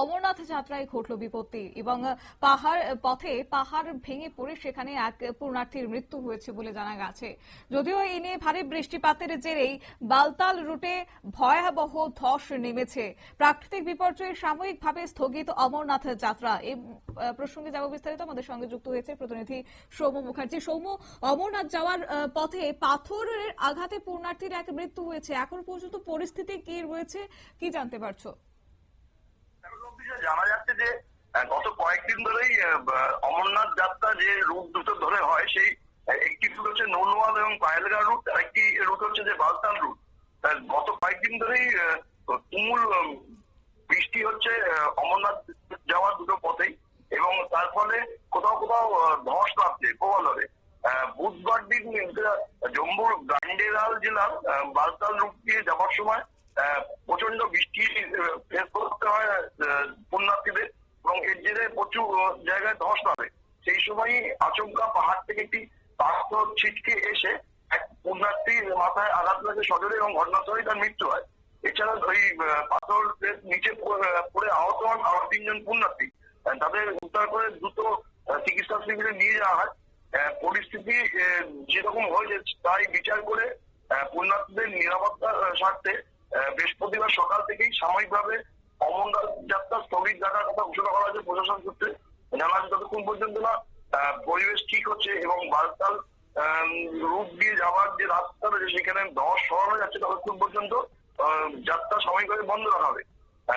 অমরনাথ যাত্রায় ঘটল বিপত্তি এবং পাহাড় পথে পাহাড় ভেঙে পড়ে সেখানে এক পূর্ণার্থীর মৃত্যু হয়েছে বলে জানা গেছে। যদিও এই নিয়ে ভারী বৃষ্টিপাতের জেরেই বালতাল রুটে ভয়াবহ ধস নেমেছে। প্রাকৃতিক বিপর্যয়ে সাময়িকভাবে স্থগিত অমরনাথ যাত্রা। এই প্রসঙ্গে যাব বিস্তারিত। আমাদের সঙ্গে যুক্ত হয়েছে প্রতিনিধি সৌম্য মুখার্জি। সৌম্য, অমরনাথ যাওয়ার পথে পাথরের আঘাতে পূর্ণার্থীর এক মৃত্যু হয়েছে। এখন পর্যন্ত পরিস্থিতি কি রয়েছে? কি জানতে পারছ এখন অবধি যা জানা যাচ্ছে যে আহ, গত কয়েকদিন ধরেই আহ, বা- অমরনাথ যাত্রা যে রুট দুটো ধরে হয়, সেই একটি রুট হচ্ছে নৌনওয়াল এবং পায়েলগা রুট আর একটি রুট হচ্ছে যে বালতাল রুট গত কয়েকদিন ধরেই তুমুল বৃষ্টি হচ্ছে অমরনাথ যাওয়ার দুটো পথেই এবং তার ফলে কোথাও কোথাও ধস নামছে প্রবল হবে বুধবার দিন জম্মুর গান্ডেরাল জেলার বালতাল রুট দিয়ে যাওয়ার সময় প্রচণ্ড বৃষ্টি ফেস করতে হয় পুণ্যার্থীদের। প্রচুর জায়গায় ধস নামে। সেই সময়ই আচমকা পাহাড় থেকে একটি পাথর ছিটকে এসে এক পুণ্যার্থীর মাথায় আঘাত লাগে সজোরে এবং ঘটনাস্থলেই তার মৃত্যু হয়। এছাড়া ওই পাথর নিচে পড়ে আহত হন আরও তিনজন পুণ্যার্থী। তাদের উদ্ধার করে দ্রুত চিকিৎসা শিবিরে নিয়ে যাওয়া হয়। পরিস্থিতি যেরকম হয়েছে তাই বিচার করে পুণ্যার্থীদের নিরাপত্তার স্বার্থে বৃহস্পতিবার সকাল থেকেই সাময়িকভাবে অমরনাথ যাত্রা স্থগিত কথা ঘোষণা করা হয়েছে প্রশাসন সূত্রে। জানা যায় যতক্ষণ পর্যন্ত না পরিবেশ ঠিক হচ্ছে এবং বালতাল রূপ দিয়ে যাওয়ার যে রাস্তা রয়েছে সেখানে ধস সরানো যাচ্ছে ততক্ষণ পর্যন্ত যাত্রা সাময়িকভাবে বন্ধ রাখা হবে।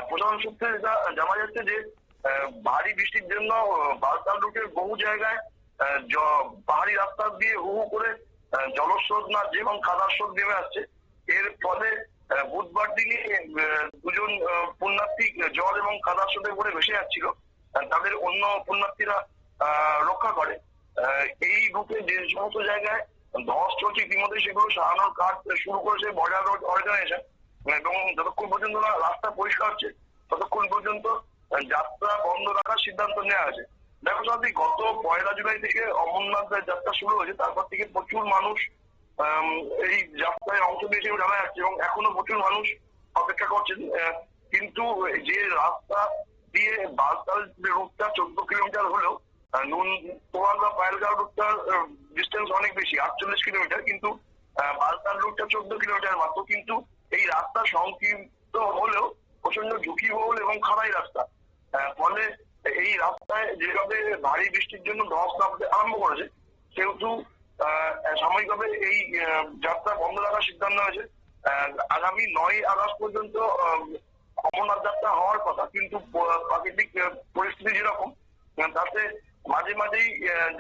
প্রশাসন সূত্রে যেটা জানা যাচ্ছে যে ভারী বৃষ্টির জন্য বালতাল রুটের বহু জায়গায় পাহাড়ি রাস্তা দিয়ে হু হু করে জলস্রোত না যেমন কাদার স্রোত নেমে আসছে। এর ফলে বুধবার দিনে দুজন পুণ্যার্থী, জল এবং কাদার স্রোতে পড়ে ভেসে যাচ্ছিল। তাদের অন্য পুণ্যার্থীরা রক্ষা করে। এই রুটে যে সমস্ত জায়গায় ধস চলছে ইতিমধ্যে সেগুলো সারানোর কাজ শুরু করেছে বর্ডার রোড অর্গানাইজেশন। এবং যতক্ষণ পর্যন্ত না রাস্তা পরিষ্কার হচ্ছে, ততক্ষণ পর্যন্ত যাত্রা বন্ধ রাখার সিদ্ধান্ত নেওয়া আছে দেখো সাথী, গত পয়লা জুলাই থেকে অমরনাথ যাত্রা শুরু হয়েছে, তারপর থেকে প্রচুর মানুষ এই যাত্রায় অংশ নিয়েছে জানা যাচ্ছে এবং এখনও প্রচুর মানুষ অপেক্ষা করছেন কিন্তু যে রাস্তা দিয়ে বালতাল রুটটা চোদ্দ কিলোমিটার হলেও নুন তোয়াল বা পায়েলগাঁও রুটটার ডিস্টেন্স অনেক বেশি, আটচল্লিশ কিলোমিটার, কিন্তু বালতাল রুটটা চোদ্দ কিলোমিটার মাত্র, কিন্তু এই রাস্তা সংকীর্ণ হলেও প্রচণ্ড ঝুঁকিবহুল এবং খারাই রাস্তা। ফলে এই রাস্তায় যেভাবে ভারী বৃষ্টির জন্য ধস নামতে আরম্ভ করেছে, সেহেতু সাময়িকভাবে এই যাত্রা বন্ধ রাখার সিদ্ধান্ত হয়েছে। আগামী নয় আগস্ট পর্যন্ত অমরনাথ যাত্রা হওয়ার কথা, কিন্তু প্রাকৃতিক পরিস্থিতি যেরকম তাতে মাঝে মাঝেই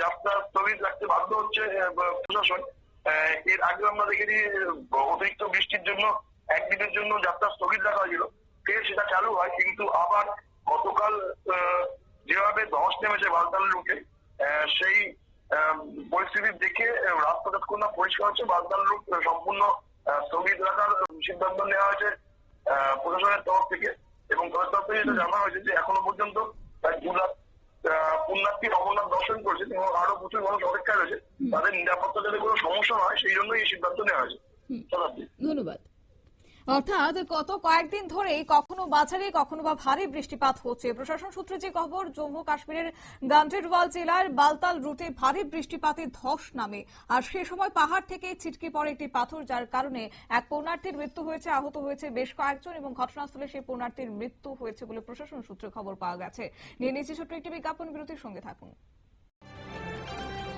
যাত্রা স্থগিত রাখতে বাধ্য হচ্ছে প্রশাসন। এর আগে আমরা দেখেছি অতিরিক্ত বৃষ্টির জন্য একদিনের জন্য যাত্রা স্থগিত রাখা হয়েছিল। ফের সেটা চালু হয়, কিন্তু আবার গতকাল যেভাবে ধস নেমেছে বালতাল রুটে সেই পরিস্থিতি দেখে রাস্তা যতক্ষণ না পরিষ্কার হচ্ছে। বালতাল রূপ সম্পূর্ণ স্থগিত রাখার সিদ্ধান্ত নেওয়া হয়েছে আহ, প্রশাসনের তরফ থেকে। এবং তাদের তরফ থেকে যেটা জানা হয়েছে যে এখনও পর্যন্ত দু লাখ আহ, পুণ্যার্থী অমরনাথ দর্শন করেছেন এবং আরও প্রচুর মানুষ অপেক্ষায় রয়েছে। তাদের নিরাপত্তা যাতে কোনো সমস্যা হয় সেই জন্যই এই সিদ্ধান্ত নেওয়া হয়েছে শতাব্দী ধন্যবাদ অর্থাৎ গত কয়েকদিন ধরেই কখনো বাজারে, কখনো বা ভারী বৃষ্টিপাত হচ্ছে। প্রশাসন সূত্রে যে খবর, জম্মু কাশ্মীরের গান্ডেরওয়াল জেলার বালতাল রুটে ভারী বৃষ্টিপাতে ধস নামে। আর সে সময় পাহাড় থেকে ছিটকে পড়ে একটি পাথর, যার কারণে এক পূর্ণার্থীর মৃত্যু হয়েছে, আহত হয়েছে বেশ কয়েকজন এবং ঘটনাস্থলে সেই পূর্ণার্থীর মৃত্যু হয়েছে বলে প্রশাসন সূত্রে খবর পাওয়া গেছে। নিয়ে নিচ্ছি ছোট্ট একটি বিজ্ঞাপন, বিরতির সঙ্গে থাকুন।